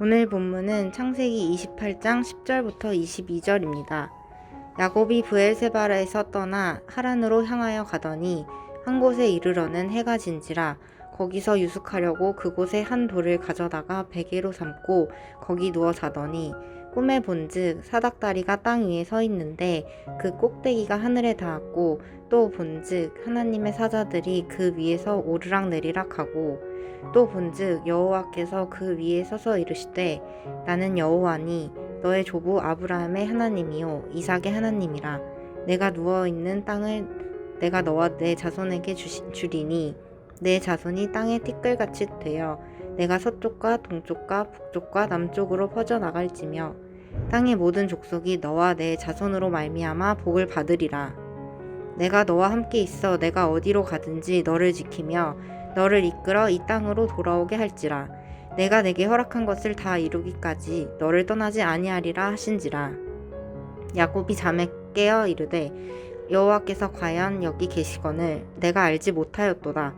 오늘 본문은 창세기 28장 10절부터 22절입니다. 야곱이 브엘세바라에서 떠나 하란으로 향하여 가더니 한 곳에 이르러는 해가 진지라 거기서 유숙하려고 그곳에 한 돌을 가져다가 베개로 삼고 거기 누워 자더니 꿈에 본즉 사닥다리가 땅 위에 서 있는데 그 꼭대기가 하늘에 닿았고 또 본즉 하나님의 사자들이 그 위에서 오르락 내리락 하고 또 본즉 여호와께서 그 위에 서서 이르시되 나는 여호와니 너의 조부 아브라함의 하나님이요 이삭의 하나님이라 내가 누워 있는 땅을 내가 너와 내 자손에게 주시, 주리니 내 자손이 땅의 티끌같이 되어 내가 서쪽과 동쪽과 북쪽과 남쪽으로 퍼져 나갈지며 땅의 모든 족속이 너와 내 자손으로 말미암아 복을 받으리라. 내가 너와 함께 있어 내가 어디로 가든지 너를 지키며 너를 이끌어 이 땅으로 돌아오게 할지라. 내가 내게 허락한 것을 다 이루기까지 너를 떠나지 아니하리라 하신지라. 야곱이 잠에 깨어 이르되 여호와께서 과연 여기 계시거늘 내가 알지 못하였도다.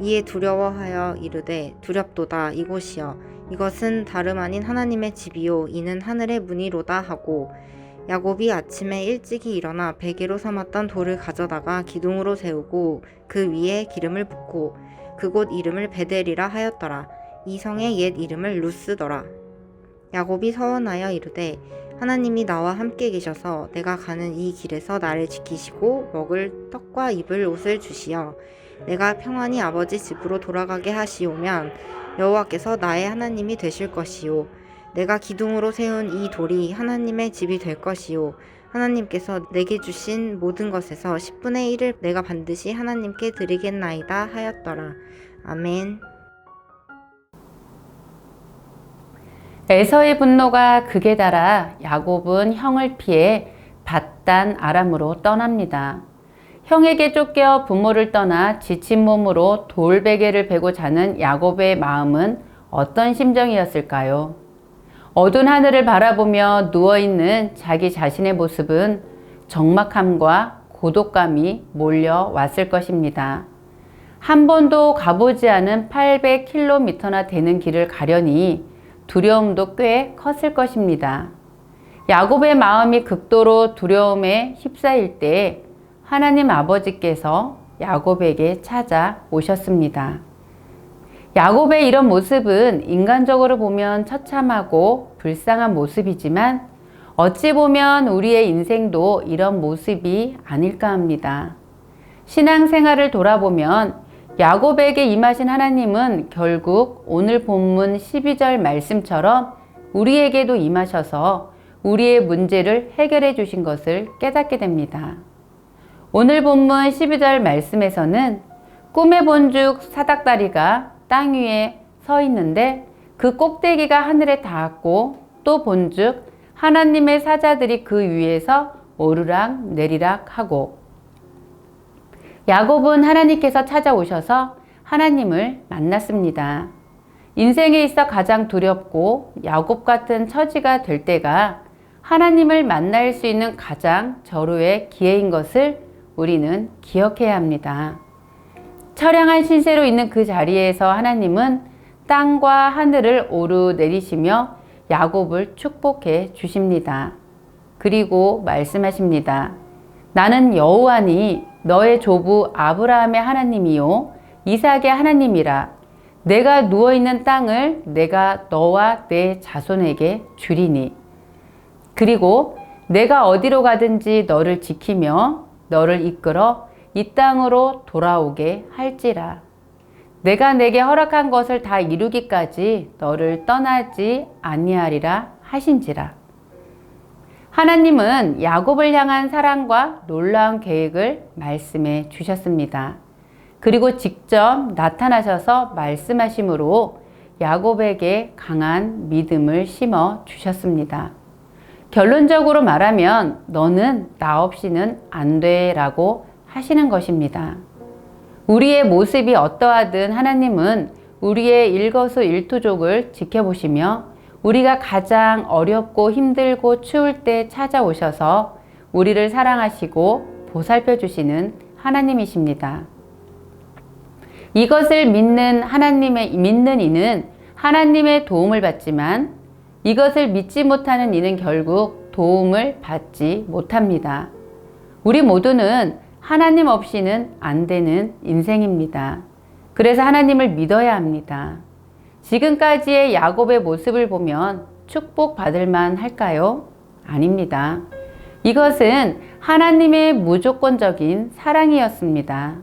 이에 두려워하여 이르되 두렵도다 이곳이여 이것은 다름 아닌 하나님의 집이요 이는 하늘의 문이로다 하고 야곱이 아침에 일찍이 일어나 베개로 삼았던 돌을 가져다가 기둥으로 세우고 그 위에 기름을 붓고 그곳 이름을 베델이라 하였더라. 이 성의 옛 이름을 루스더라. 야곱이 서원하여 이르되 하나님이 나와 함께 계셔서 내가 가는 이 길에서 나를 지키시고 먹을 떡과 입을 옷을 주시어 내가 평안히 아버지 집으로 돌아가게 하시오면 여호와께서 나의 하나님이 되실 것이요 내가 기둥으로 세운 이 돌이 하나님의 집이 될 것이요 하나님께서 내게 주신 모든 것에서 10분의 1을 내가 반드시 하나님께 드리겠나이다 하였더라. 아멘. 에서의 분노가 극에 달아 야곱은 형을 피해 바단 아람으로 떠납니다. 형에게 쫓겨 부모를 떠나 지친 몸으로 돌베개를 베고 자는 야곱의 마음은 어떤 심정이었을까요? 어두운 하늘을 바라보며 누워있는 자기 자신의 모습은 적막함과 고독감이 몰려왔을 것입니다. 한 번도 가보지 않은 800km나 되는 길을 가려니 두려움도 꽤 컸을 것입니다. 야곱의 마음이 극도로 두려움에 휩싸일 때 하나님 아버지께서 야곱에게 찾아오셨습니다. 야곱의 이런 모습은 인간적으로 보면 처참하고 불쌍한 모습이지만 어찌 보면 우리의 인생도 이런 모습이 아닐까 합니다. 신앙생활을 돌아보면 야곱에게 임하신 하나님은 결국 오늘 본문 12절 말씀처럼 우리에게도 임하셔서 우리의 문제를 해결해 주신 것을 깨닫게 됩니다. 오늘 본문 12절 말씀에서는 꿈에 본죽 사닥다리가 땅 위에 서 있는데 그 꼭대기가 하늘에 닿았고 또 본죽 하나님의 사자들이 그 위에서 오르락 내리락 하고 야곱은 하나님께서 찾아오셔서 하나님을 만났습니다. 인생에 있어 가장 두렵고 야곱 같은 처지가 될 때가 하나님을 만날 수 있는 가장 절호의 기회인 것을 우리는 기억해야 합니다. 처량한 신세로 있는 그 자리에서 하나님은 땅과 하늘을 오르내리시며 야곱을 축복해 주십니다. 그리고 말씀하십니다. 나는 여호와니 너의 조부 아브라함의 하나님이요 이삭의 하나님이라 내가 누워 있는 땅을 내가 너와 내 자손에게 주리니 그리고 내가 어디로 가든지 너를 지키며 너를 이끌어 이 땅으로 돌아오게 할지라. 내가 내게 허락한 것을 다 이루기까지 너를 떠나지 아니하리라 하신지라. 하나님은 야곱을 향한 사랑과 놀라운 계획을 말씀해 주셨습니다. 그리고 직접 나타나셔서 말씀하심으로 야곱에게 강한 믿음을 심어 주셨습니다. 결론적으로 말하면 너는 나 없이는 안 돼 라고 하시는 것입니다. 우리의 모습이 어떠하든 하나님은 우리의 일거수일투족을 지켜보시며 우리가 가장 어렵고 힘들고 추울 때 찾아오셔서 우리를 사랑하시고 보살펴 주시는 하나님이십니다. 이것을 믿는 하나님의 믿는 이는 하나님의 도움을 받지만 이것을 믿지 못하는 이는 결국 도움을 받지 못합니다. 우리 모두는 하나님 없이는 안 되는 인생입니다. 그래서 하나님을 믿어야 합니다. 지금까지의 야곱의 모습을 보면 축복받을 만 할까요? 아닙니다. 이것은 하나님의 무조건적인 사랑이었습니다.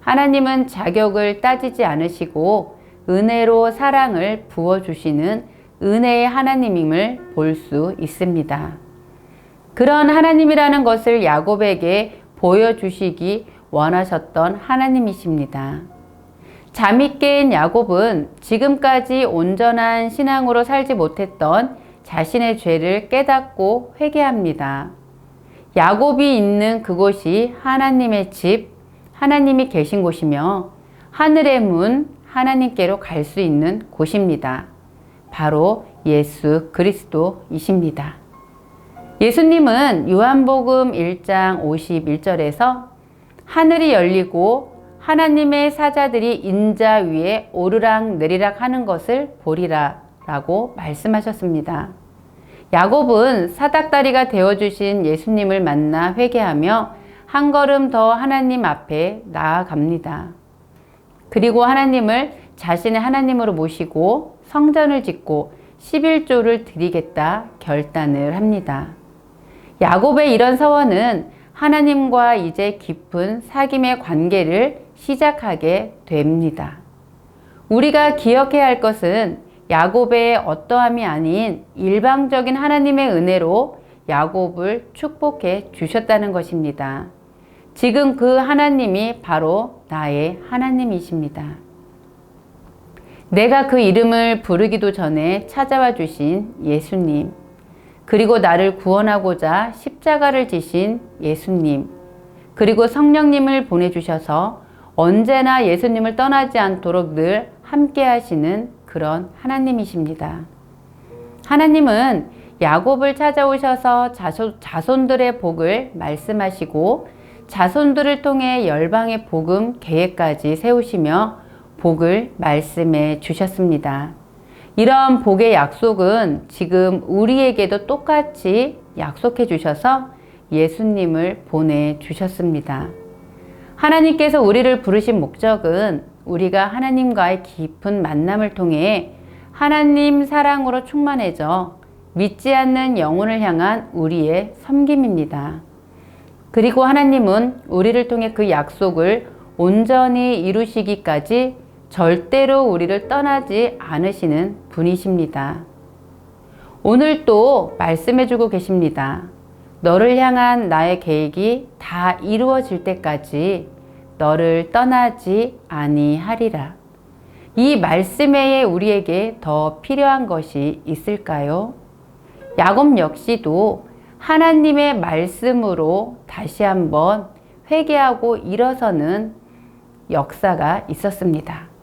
하나님은 자격을 따지지 않으시고 은혜로 사랑을 부어주시는 은혜의 하나님임을 볼 수 있습니다. 그런 하나님이라는 것을 야곱에게 보여주시기 원하셨던 하나님이십니다. 잠이 깬 야곱은 지금까지 온전한 신앙으로 살지 못했던 자신의 죄를 깨닫고 회개합니다. 야곱이 있는 그곳이 하나님의 집, 하나님이 계신 곳이며 하늘의 문, 하나님께로 갈 수 있는 곳입니다. 바로 예수 그리스도이십니다. 예수님은 요한복음 1장 51절에서 하늘이 열리고 하나님의 사자들이 인자 위에 오르락 내리락 하는 것을 보리라 라고 말씀하셨습니다. 야곱은 사닥다리가 되어주신 예수님을 만나 회개하며 한 걸음 더 하나님 앞에 나아갑니다. 그리고 하나님을 자신의 하나님으로 모시고 성전을 짓고 11조를 드리겠다 결단을 합니다. 야곱의 이런 서원은 하나님과 이제 깊은 사귐의 관계를 시작하게 됩니다. 우리가 기억해야 할 것은 야곱의 어떠함이 아닌 일방적인 하나님의 은혜로 야곱을 축복해 주셨다는 것입니다. 지금 그 하나님이 바로 나의 하나님이십니다. 내가 그 이름을 부르기도 전에 찾아와 주신 예수님, 그리고 나를 구원하고자 십자가를 지신 예수님, 그리고 성령님을 보내주셔서 언제나 예수님을 떠나지 않도록 늘 함께 하시는 그런 하나님이십니다. 하나님은 야곱을 찾아오셔서 자손, 자손들의 복을 말씀하시고 자손들을 통해 열방의 복음 계획까지 세우시며 복을 말씀해 주셨습니다. 이런 복의 약속은 지금 우리에게도 똑같이 약속해 주셔서 예수님을 보내 주셨습니다. 하나님께서 우리를 부르신 목적은 우리가 하나님과의 깊은 만남을 통해 하나님 사랑으로 충만해져 믿지 않는 영혼을 향한 우리의 섬김입니다. 그리고 하나님은 우리를 통해 그 약속을 온전히 이루시기까지 절대로 우리를 떠나지 않으시는 분이십니다. 오늘 또 말씀해주고 계십니다. 너를 향한 나의 계획이 다 이루어질 때까지 너를 떠나지 아니하리라. 이 말씀 외에 우리에게 더 필요한 것이 있을까요? 야곱 역시도 하나님의 말씀으로 다시 한번 회개하고 일어서는 역사가 있었습니다.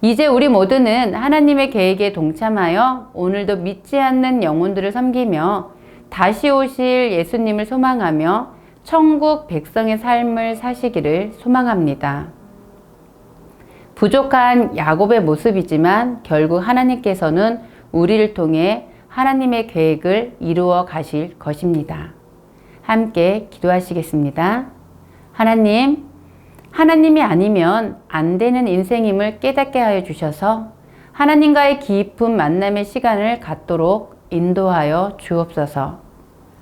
이제 우리 모두는 하나님의 계획에 동참하여 오늘도 믿지 않는 영혼들을 섬기며 다시 오실 예수님을 소망하며 천국 백성의 삶을 사시기를 소망합니다. 부족한 야곱의 모습이지만 결국 하나님께서는 우리를 통해 하나님의 계획을 이루어 가실 것입니다. 함께 기도하시겠습니다. 하나님, 하나님이 아니면 안 되는 인생임을 깨닫게 하여 주셔서 하나님과의 깊은 만남의 시간을 갖도록 인도하여 주옵소서.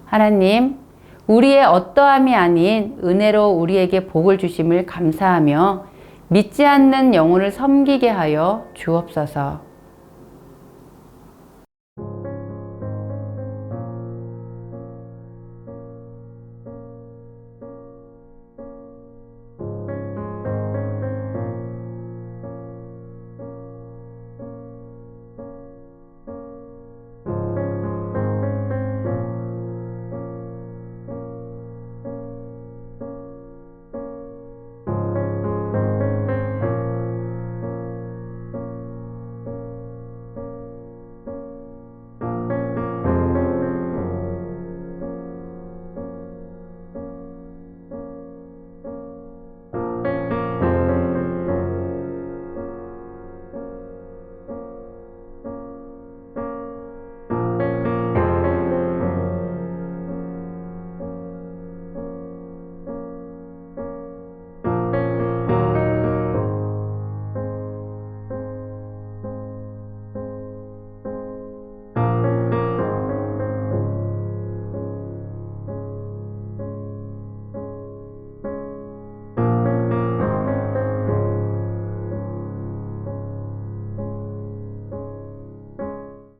하나님, 우리의 어떠함이 아닌 은혜로 우리에게 복을 주심을 감사하며 믿지 않는 영혼을 섬기게 하여 주옵소서.